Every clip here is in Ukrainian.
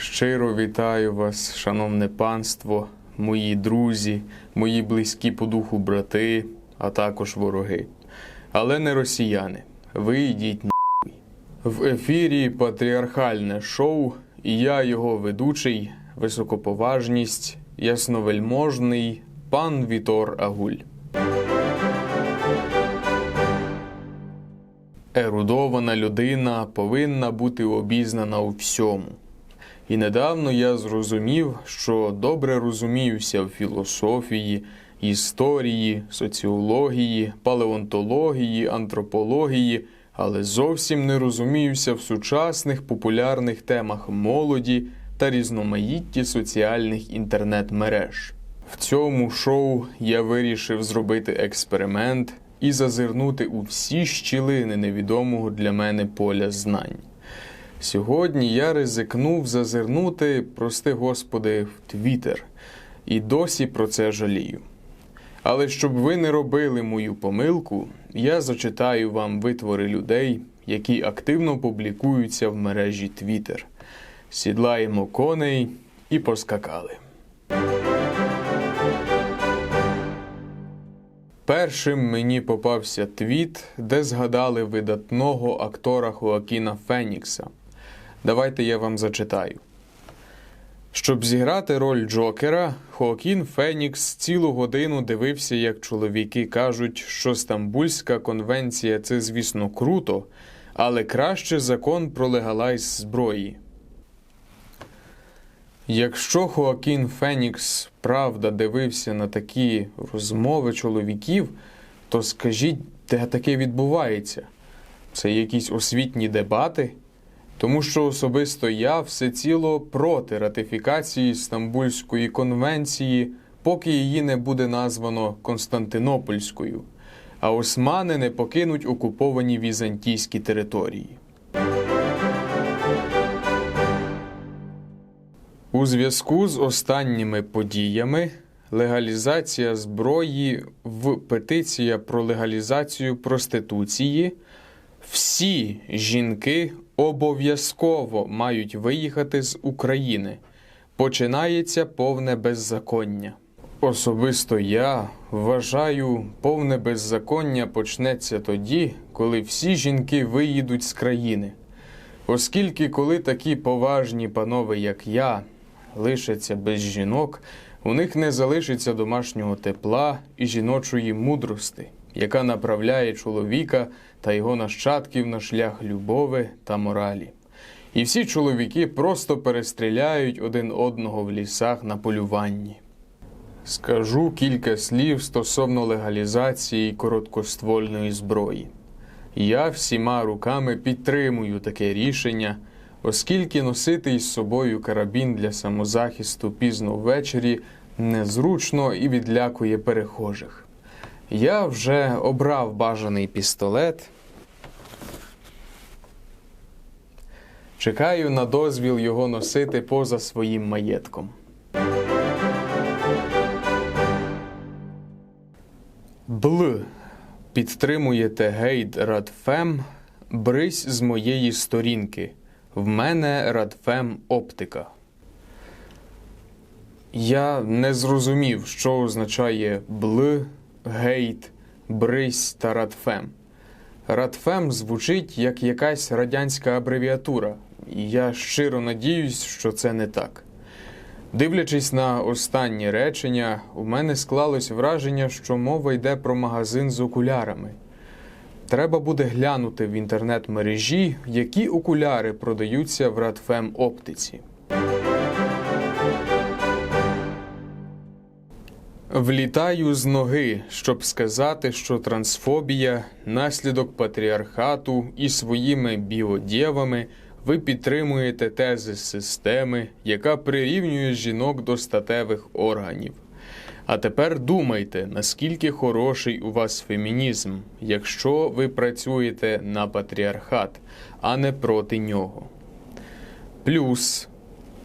Щиро вітаю вас, шановне панство, мої друзі, мої близькі по духу брати, а також вороги. Але не росіяни. Ви йдіть. В ефірі патріархальне шоу, і я його ведучий, високоповажність, ясновельможний пан Вітор Агуль. Ерудована людина повинна бути обізнана у всьому. І недавно я зрозумів, що добре розуміюся в філософії, історії, соціології, палеонтології, антропології, але зовсім не розуміюся в сучасних популярних темах молоді та різноманітті соціальних інтернет-мереж. В цьому шоу я вирішив зробити експеримент і зазирнути у всі щілини невідомого для мене поля знань. Сьогодні я ризикнув зазирнути, прости господи, в Твіттер, і досі про це жалію. Але щоб ви не робили мою помилку, я зачитаю вам витвори людей, які активно публікуються в мережі Twitter. Сідлаємо коней і поскакали. Першим мені попався твіт, де згадали видатного актора Хоакіна Фенікса. Давайте я вам зачитаю. Щоб зіграти роль Джокера, Хоакін Фенікс цілу годину дивився, як чоловіки кажуть, що Стамбульська конвенція це, звісно, круто, але краще закон про легалайз зброї. Якщо Хоакін Фенікс правда дивився на такі розмови чоловіків, то скажіть, де таке відбувається? Це якісь освітні дебати? Тому що особисто я всеціло проти ратифікації Стамбульської конвенції, поки її не буде названо Константинопольською, а османи не покинуть окуповані візантійські території. У зв'язку з останніми подіями легалізація зброї в петиція про легалізацію проституції. Всі жінки обов'язково мають виїхати з України. Починається повне беззаконня. Особисто я вважаю, повне беззаконня почнеться тоді, коли всі жінки виїдуть з країни. Оскільки, коли такі поважні панове, як я, лишаться без жінок, у них не залишиться домашнього тепла і жіночої мудрости, яка направляє чоловіка та його нащадків на шлях любови та моралі. І всі чоловіки просто перестріляють один одного в лісах на полюванні. Скажу кілька слів стосовно легалізації короткоствольної зброї. Я всіма руками підтримую таке рішення, оскільки носити із собою карабін для самозахисту пізно ввечері незручно і відлякує перехожих. Я вже обрав бажаний пістолет. Чекаю на дозвіл його носити поза своїм маєтком. Бл. Підтримуєте гейт Радфем. Брись з моєї сторінки. В мене Радфем Оптика. Я не зрозумів, що означає бл, гейт, брись та радфем. Радфем звучить як якась радянська абревіатура, і я щиро надіюсь, що це не так. Дивлячись на останні речення, у мене склалось враження, що мова йде про магазин з окулярами. Треба буде глянути в інтернет-мережі, які окуляри продаються в Радфем оптиці. Влітаю з ноги, щоб сказати, що трансфобія наслідок патріархату і своїми біодєвами ви підтримуєте тези системи, яка прирівнює жінок до статевих органів. А тепер думайте, наскільки хороший у вас фемінізм, якщо ви працюєте на патріархат, а не проти нього. Плюс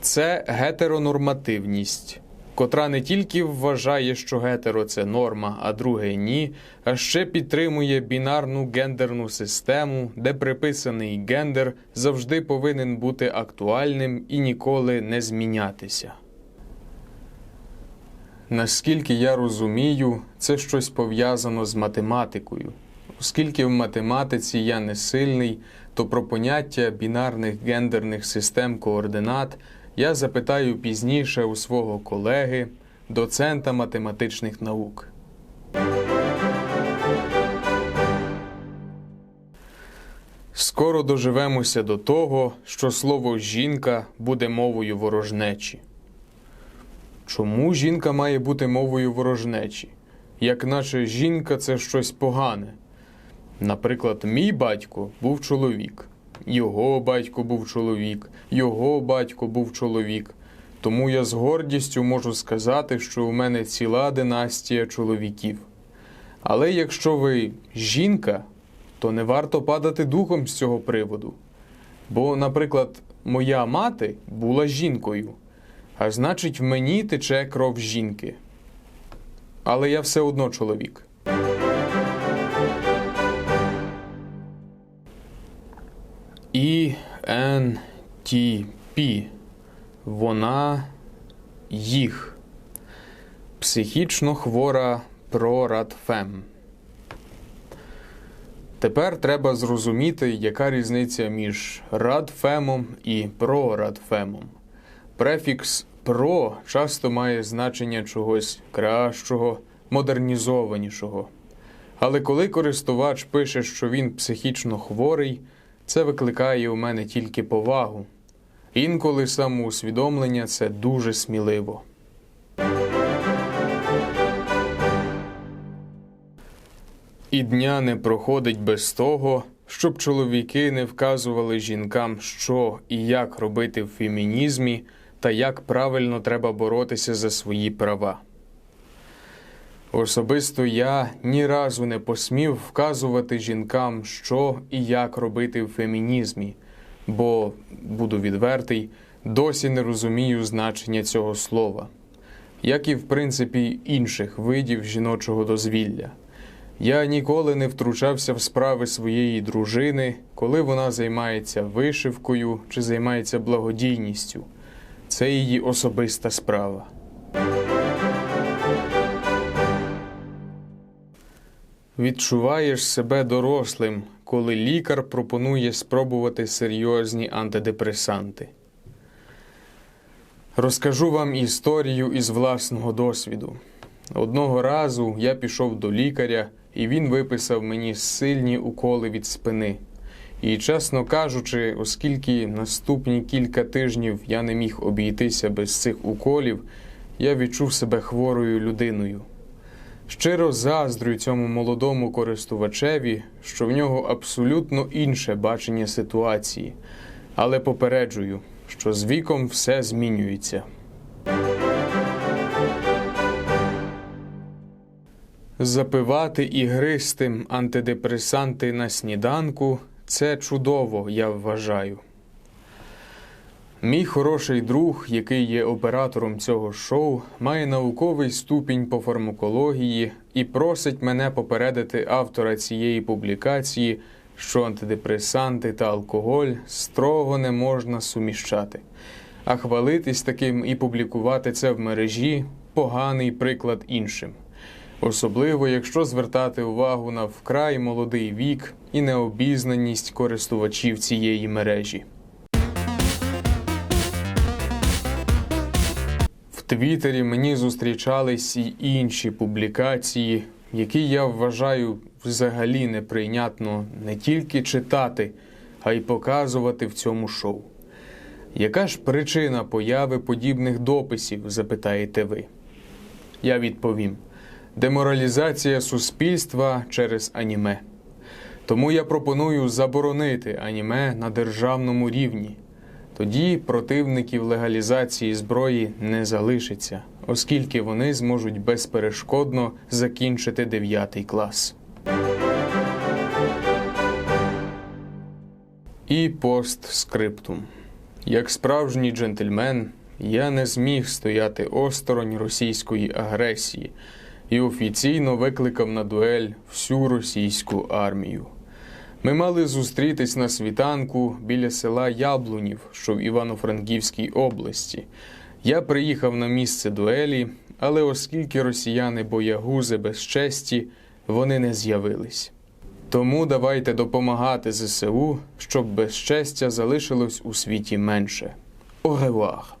це гетеронормативність. Котра не тільки вважає, що гетеро це норма, а друге ні, а ще підтримує бінарну гендерну систему, де приписаний гендер завжди повинен бути актуальним і ніколи не змінятися. Наскільки я розумію, це щось пов'язано з математикою. Оскільки в математиці я не сильний, то про поняття бінарних гендерних систем координат я запитаю пізніше у свого колеги, доцента математичних наук. Скоро доживемося до того, що слово жінка буде мовою ворожнечі. Чому жінка має бути мовою ворожнечі? Як наче жінка це щось погане. Наприклад, мій батько був чоловік, його батько був чоловік, його батько був чоловік. Тому я з гордістю можу сказати, що у мене ціла династія чоловіків. Але якщо ви жінка, то не варто падати духом з цього приводу. Бо, наприклад, моя мати була жінкою, а значить, в мені тече кров жінки. Але я все одно чоловік. Н Вона їх. Психічно хвора прорадфем. Тепер треба зрозуміти, яка різниця між радфемом і прорадфемом. Префікс про часто має значення чогось кращого, модернізованішого. Але коли користувач пише, що він психічно хворий, це викликає у мене тільки повагу. Інколи самоусвідомлення це дуже сміливо. І дня не проходить без того, щоб чоловіки не вказували жінкам, що і як робити в фемінізмі та як правильно треба боротися за свої права. Особисто я ні разу не посмів вказувати жінкам, що і як робити в фемінізмі, бо, буду відвертий, досі не розумію значення цього слова, як і в принципі інших видів жіночого дозвілля. Я ніколи не втручався в справи своєї дружини, коли вона займається вишивкою чи займається благодійністю. Це її особиста справа. Відчуваєш себе дорослим, коли лікар пропонує спробувати серйозні антидепресанти. Розкажу вам історію із власного досвіду. Одного разу я пішов до лікаря, і він виписав мені сильні уколи від спини. І, чесно кажучи, оскільки наступні кілька тижнів я не міг обійтися без цих уколів, я відчув себе хворою людиною. Щиро заздрю цьому молодому користувачеві, що в нього абсолютно інше бачення ситуації, але попереджую, що з віком все змінюється. Запивати і гристи антидепресанти на сніданку це чудово, я вважаю. Мій хороший друг, який є оператором цього шоу, має науковий ступінь по фармакології і просить мене попередити автора цієї публікації, що антидепресанти та алкоголь строго не можна суміщати. А хвалитись таким і публікувати це в мережі поганий приклад іншим. Особливо, якщо звертати увагу на вкрай молодий вік і необізнаність користувачів цієї мережі. Твіттері мені зустрічались і інші публікації, які я вважаю взагалі неприйнятно не тільки читати, а й показувати в цьому шоу. Яка ж причина появи подібних дописів, запитаєте ви? Я відповім: деморалізація суспільства через аніме. Тому я пропоную заборонити аніме на державному рівні. Тоді противників легалізації зброї не залишиться, оскільки вони зможуть безперешкодно закінчити 9 клас. І постскриптум. Як справжній джентльмен, я не зміг стояти осторонь російської агресії і офіційно викликав на дуель всю російську армію. Ми мали зустрітись на світанку біля села Яблунів, що в Івано-Франківській області. Я приїхав на місце дуелі, але оскільки росіяни боягузи без честі, вони не з'явились. Тому давайте допомагати ЗСУ, щоб безчестя залишилось у світі менше. Оревах!